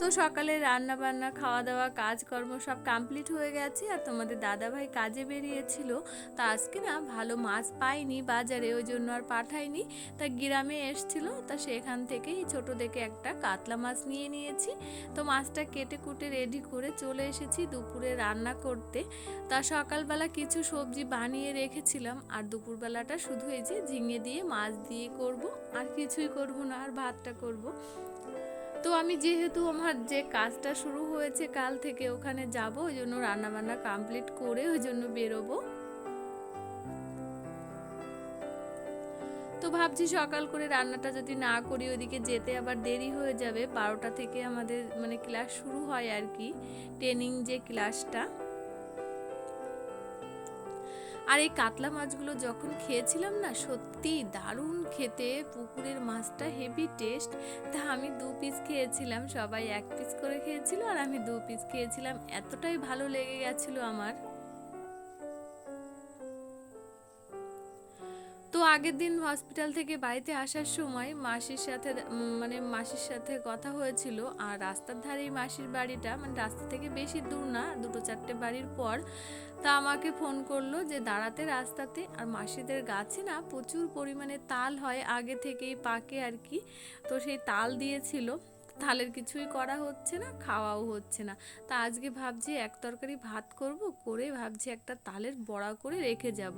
তো সকালে রান্না বান্না খাওয়া দাওয়া কাজকর্ম সব কমপ্লিট হয়ে গেছে আর তোমাদের দাদা ভাই কাজে বেরিয়েছিল। তা আজকে না ভালো মাছ পাইনি বাজারে, ওই জন্য আর পাঠাইনি তা গ্রামে এসছিল, তা সেখান থেকেই ছোট দেখে একটা কাতলা মাছ নিয়ে নিয়েছি। তো মাছটা কেটে কুটে রেডি করে চলে এসেছি দুপুরে রান্না করতে। তা সকালবেলা কিছু সবজি বানিয়ে রেখেছিলাম আর দুপুরবেলাটা শুধু এই যে ঝিঙে দিয়ে মাছ দিয়ে করব, আর কিছুই করব না, আর ভাতটা করব। তো আমি যেহেতু আমার যে কাজটা শুরু হয়েছে কাল থেকে ওখানে যাব, ওই জন্য রান্নাবান্না কমপ্লিট করে ওই জন্য বেরোবো। তো ভাবছি সকাল করে রান্নাটা যদি না করি ওদিকে যেতে আবার দেরি হয়ে যাবে। বারোটা থেকে আমাদের মানে ক্লাস শুরু হয় আর কি ট্রেনিং যে ক্লাসটা আর এই কাতলা মাছগুলো যখন খেয়েছিলাম না, সত্যি দারুণ খেতে। পুকুরের মাছটা হেভি টেস্ট তা আমি দু পিস খেয়েছিলাম, সবাই এক পিস করে খেয়েছিল আর আমি দু পিস খেয়েছিলাম। এতটাই ভালো লেগে গেছিল আমার। তো আগের দিন হসপিটাল থেকে বাড়িতে আসার সময় মাসির সাথে মানে মাসির সাথে কথা হয়েছিল। আর রাস্তার ধারেই মাসির বাড়িটা মানে রাস্তা থেকে বেশি দূর না, দুটো চারটে বাড়ির পর। তা আমাকে ফোন করল যে, দাঁড়াতে রাস্তাতে। আর মাসিদের গাছে না প্রচুর পরিমাণে তাল হয়, আগে থেকেই পাকে আর কি। তো সেই তাল দিয়েছিল। তালের কিছুই করা হচ্ছে না, খাওয়াও হচ্ছে না। তা আজকে ভাবছি এক তরকারি ভাত করব, করে ভাবছি একটা তালের বড়া করে রেখে যাব।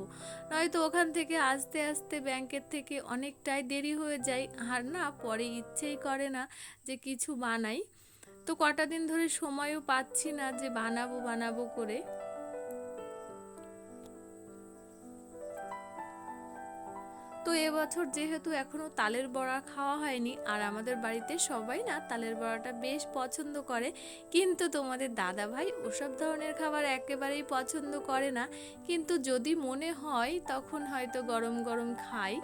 নয়তো ওখান থেকে আস্তে আস্তে ব্যাংকের থেকে অনেকটাই দেরি হয়ে যায়, আর না, পরে ইচ্ছেই করে না যে কিছু বানাই। তো কটা দিন ধরে সময়ও পাচ্ছি না যে বানাবো বানাবো করে। তো এবছর যেহেতু এখনও তালের বড়া খাওয়া হয়নি, আর আমাদের বাড়িতে সবাই না তালের বড়াটা বেশ পছন্দ করে, কিন্তু তোমাদের দাদা ভাই ওসব ধরনের খাবার একেবারেই পছন্দ করে না। কিন্তু যদি মনে হয়, তখন হয়তো গরম গরম খাই।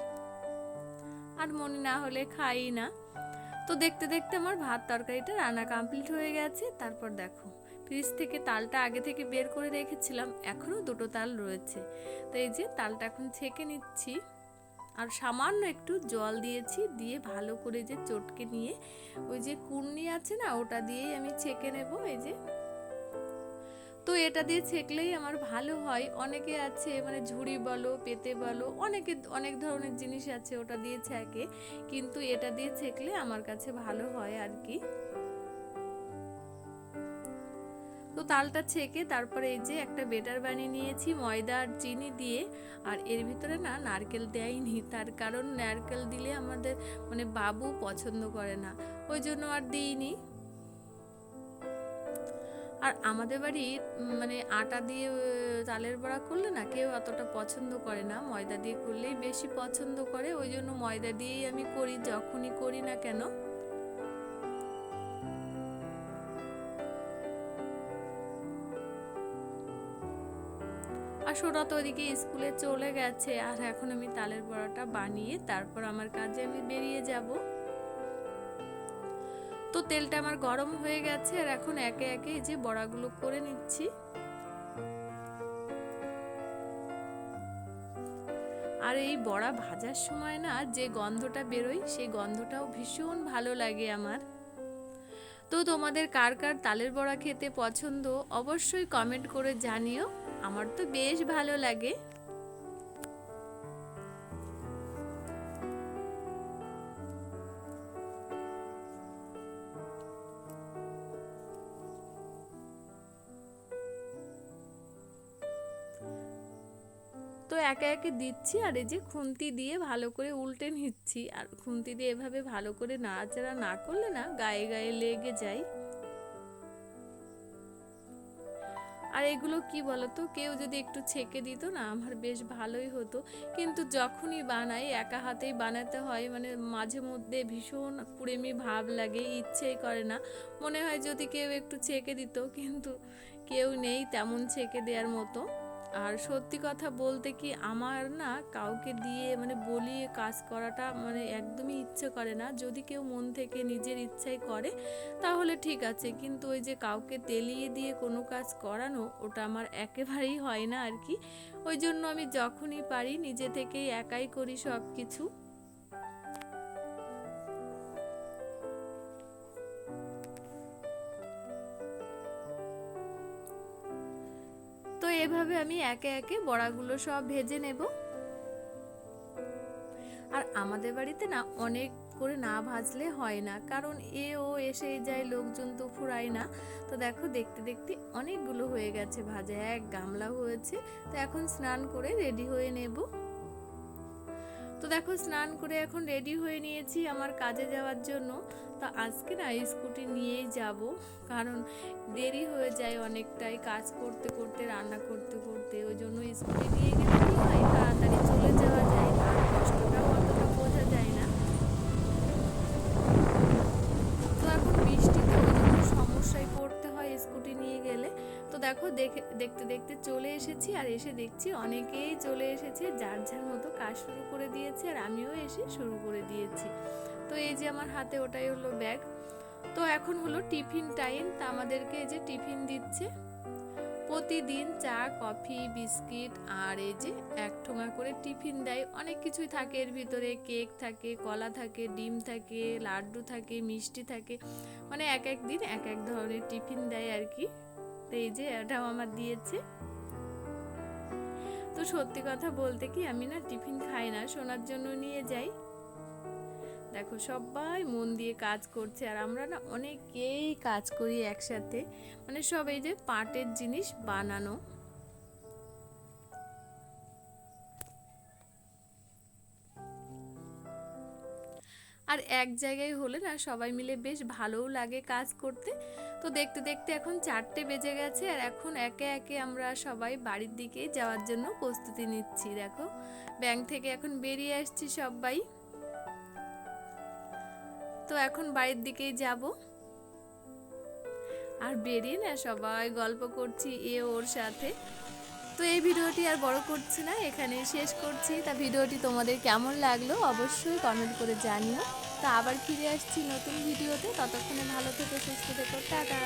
আর মনে না হলে খাই না। তো দেখতে দেখতে আমার ভাত তরকারিটা রান্না কমপ্লিট হয়ে গেছে, তারপর দেখো। ফ্রিজ থেকে তালটা আগে থেকে বের করে রেখেছিলাম এখনও দুটো তাল রয়েছে। তো এই যে তালটা এখন ছেঁকে নিচ্ছি। আর সামান্য একটু জল দিয়েছি, দিয়ে ভালো করে যে চটকে নিয়ে ওই যে কুর্নি আছে না, ওটা দিয়েই আমি ছেঁকে নেব, এই যে। তো এটা দিয়ে ছেঁকলেই আমার ভালো হয়। অনেকে আছে মানে ঝুড়ি বলো, পেতে বলো, অনেকে, অনেক ধরনের জিনিস আছে ওটা দিয়ে ছেঁকে, কিন্তু এটা দিয়ে ছেঁকলে আমার কাছে ভালো হয় আর কি। তো তালটা ছেঁকে তারপরে এই যে একটা বেটার বানিয়ে নিয়েছি, ময়দা আর চিনি দিয়ে। আর এর ভিতরে না নারকেল দেয়নি, তার কারণ নারকেল দিলে আমাদের মানে বাবু পছন্দ করে না, ওই জন্য আর দিইনি। আর আমাদের বাড়ির মানে আটা দিয়ে তালের বড়া করলে না কেউ অতটা পছন্দ করে না, ময়দা দিয়ে করলেই বেশি পছন্দ করে, ওই জন্য ময়দা দিয়েই আমি করি, যখনই করি না কেন। সোনা তো ওদিকে স্কুলে চলে গেছে। আর এখন আমি তালের বড়াটা বানিয়ে তারপর আমার কাজে আমি বেরিয়ে যাব। তো তেলটা আমার গরম হয়ে গেছে আর এখন একে একে যে বড়াগুলো করে নিচ্ছি। আর এই বড়া ভাজার সময় না যে গন্ধটা বেরোয়, সেই গন্ধটাও ভীষণ ভালো লাগে আমার। তো তোমাদের কার কার তালের বড়া খেতে পছন্দ অবশ্যই কমেন্ট করে জানিও। আমার তো বেশ ভালো লাগে। তো একে একে দিচ্ছি আর এই যে খুন্তি দিয়ে ভালো করে উল্টে নিচ্ছি। আর খুন্তি দিয়ে এভাবে ভালো করে নাড়াচাড়া না করলে না গায়ে গায়ে লেগে যায়। আর এগুলো কি বলতো? কেউ যদি একটু ছেঁকে দিত না, আমার বেশ ভালোই হতো। কিন্তু যখনই বানাই, একা হাতেই বানাতে হয় মানে মাঝে মধ্যে ভীষণ কুড়েমি ভাব লাগে, ইচ্ছেই করে না। মনে হয় যদি কেউ একটু ছেঁকে দিত, কিন্তু কেউ নেই তেমন ছেঁকে দেওয়ার মতো। আর সত্যি কথা বলতে কি আমার না কাউকে দিয়ে মানে বলিয়ে কাজ করাটা মানে একদমই ইচ্ছে করে না। যদি কেউ মন থেকে নিজের ইচ্ছাই করে, তাহলে ঠিক আছে। কিন্তু ওই যে কাউকে তেলিয়ে দিয়ে কোনো কাজ করানো, ওটা আমার একেবারেই হয় না আর কি। ওই জন্য আমি যখনই পারি নিজে থেকেই একাই করি সব কিছু এভাবে আমি একে একে বড়াগুলো সব ভেজে নেব। আর আমাদের বাড়িতে না অনেক করে না ভাজলে হয় না, কারণ এ ও এসেই যায় লোকজন তো ফুরায় না। তো দেখো দেখতে দেখতে অনেকগুলো হয়ে গেছে ভাজা, এক গামলা হয়েছে। তো এখন স্নান করে রেডি হয়ে নেব। তো দেখো, স্নান করে এখন রেডি হয়ে নিয়েছি আমার কাজে যাওয়ার জন্য। তো আজকে না স্কুটি নিয়েই যাব, কারণ দেরি হয়ে যায় অনেকটাই কাজ করতে করতে, রান্না করতে করতে। ওই জন্য স্কুটি নিয়ে গেলে দেখো দেখতে দেখতে চলে এসেছি আর এসে দেখছি অনেকেই চলে এসেছে, যার যার মতো কাজ শুরু করে দিয়েছে আর আমিও এসে শুরু করে দিয়েছি। তো এই যে আমার হাতে ওটাই হলো ব্যাগ। তো এখন হলো টিফিন টাইম। তা আমাদেরকে এই যে টিফিন দিচ্ছে। প্রতিদিন চা, কফি, বিস্কিট আর এই যে এক ঠোঙা করে টিফিন দেয়। অনেক কিছুই থাকে এর ভিতরে। কেক থাকে, কলা থাকে, ডিম থাকে, লাড্ডু থাকে, মিষ্টি থাকে। মানে এক এক দিন এক এক ধরনের টিফিন দেয় আর কি। তো এই যে এটাও আমার দিয়েছে। তো সত্যি কথা বলতে কি আমি না টিফিন খাই না শোনার জন্য নিয়ে যাই। দেখো সবাই মন দিয়ে কাজ করছে আর আমরা না অনেকেই কাজ করি একসাথে। মানে সব এই যে পাটের জিনিস বানানো। আর এক জায়গায় হলে না সবাই মিলে বেশ ভালোও লাগে কাজ করতে। তো দেখতে দেখতে এখন চারটে বেজে গেছে আর এখন একে একে আমরা সবাই বাড়ির দিকে যাওয়ার জন্য প্রস্তুতি নিচ্ছি, দেখো। ব্যাংক থেকে এখন বেরিয়ে আসছি সবাই। তো এখন বাড়ির দিকেই যাব। আর বেরিয়ে না সবাই গল্প করছি এ ওর সাথে। তো এই ভিডিওটি আর বড় করছি না এখানে শেষ করছি। তা ভিডিওটি তোমাদের কেমন লাগল অবশ্যই কমেন্ট করে জানিও। তা আবার ফিরে আসছি নতুন ভিডিওতে। ততক্ষণে ভালো থেকে সুস্থ থেকো টাটা।